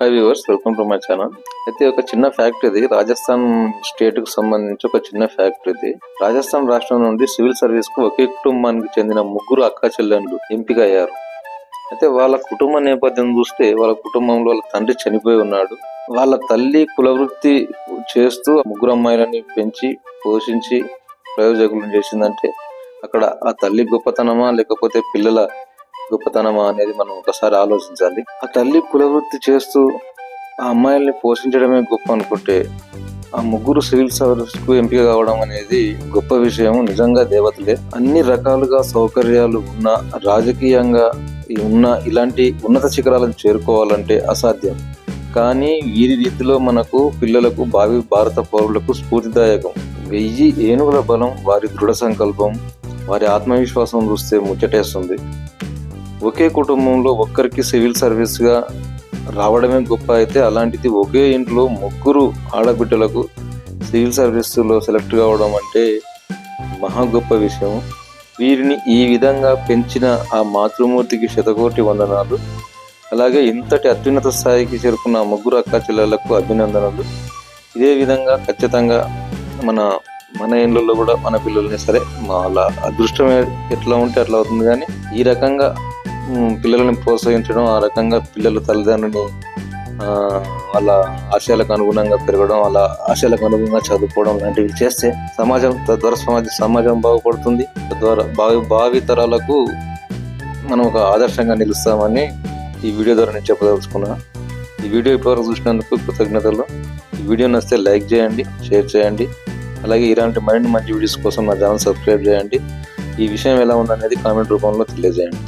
Hi viewers welcome to my channel అయితే ఒక చిన్న ఫ్యాక్ట్ ఇది. రాజస్థాన్ స్టేట్కు సంబంధించి ఒక చిన్న ఫ్యాక్ట్ ఇది. రాజస్థాన్ రాష్ట్రం నుండి సివిల్ సర్వీస్కు ఒకే కుటుంబానికి చెందిన ముగ్గురు అక్క చెల్లెండ్లు ఎంపిక అయ్యారు. అయితే వాళ్ళ కుటుంబ నేపథ్యం చూస్తే వాళ్ళ కుటుంబంలో వాళ్ళ తండ్రి చనిపోయి ఉన్నాడు. వాళ్ళ తల్లి కులవృత్తి చేస్తూ ముగ్గురు అమ్మాయిలని పెంచి పోషించి ప్రయోజకులను చేసిందంటే అక్కడ ఆ తల్లి గొప్పతనమా లేకపోతే పిల్లల గొప్పతనమా అనేది మనం ఒకసారి ఆలోచించాలి. ఆ తల్లి కులవృత్తి చేస్తూ ఆ అమ్మాయిల్ని పోషించడమే గొప్ప అనుకుంటే ఆ ముగ్గురు సివిల్ సర్వీస్కు ఎంపిక కావడం అనేది గొప్ప విషయం నిజంగా దేవతలే. అన్ని రకాలుగా సౌకర్యాలు ఉన్న రాజకీయంగా ఉన్న ఇలాంటి ఉన్నత శిఖరాలను చేరుకోవాలంటే అసాధ్యం. కానీ వీరి రీతిలో మనకు పిల్లలకు భావి భారత పౌరులకు స్ఫూర్తిదాయకం. వెయ్యి ఏనుగుల బలం వారి దృఢ సంకల్పం వారి ఆత్మవిశ్వాసం చూస్తే ముచ్చటేస్తుంది. ఒకే కుటుంబంలో ఒక్కరికి సివిల్ సర్వీస్గా రావడమే గొప్ప అయితే అలాంటిది ఒకే ఇంట్లో ముగ్గురు ఆడబిడ్డలకు సివిల్ సర్వీసులో సెలెక్ట్ కావడం అంటే మహా గొప్ప విషయం. వీరిని ఈ విధంగా పెంచిన ఆ మాతృమూర్తికి శతకోటి వందనాలు. అలాగే ఇంతటి అత్యున్నత స్థాయికి చేరుకున్న ముగ్గురు అక్క చెల్లెళ్ళకు అభినందనలు. ఇదే విధంగా ఖచ్చితంగా మన మన ఇండ్లలో కూడా మన పిల్లల్ని సరే వాళ్ళ అదృష్టం ఎట్లా ఉంటే అట్లా అవుతుంది కానీ ఈ రకంగా పిల్లల్ని ప్రోత్సహించడం ఆ రకంగా పిల్లల తల్లిదండ్రుని వాళ్ళ ఆశయాలకు అనుగుణంగా పెరగడం వాళ్ళ ఆశయాలకు అనుగుణంగా చదువుకోవడం లాంటివి చేస్తే సమాజం తద్వారా సమాజం సమాజం బాగుపడుతుంది. తద్వారా భావి భావి తరాలకు మనం ఒక ఆదర్శంగా నిలుస్తామని ఈ వీడియో ద్వారా నేను చెప్పదలుచుకున్నాను ఈ వీడియో ఇప్పటివరకు చూసినందుకు కృతజ్ఞతలు. ఈ వీడియో నచ్చితే లైక్ చేయండి షేర్ చేయండి. అలాగే ఇలాంటి మరిన్ని మంచి వీడియోస్ కోసం నా ఛానల్ సబ్స్క్రైబ్ చేయండి. ఈ విషయం ఎలా ఉందనేది కామెంట్ రూపంలో తెలియజేయండి.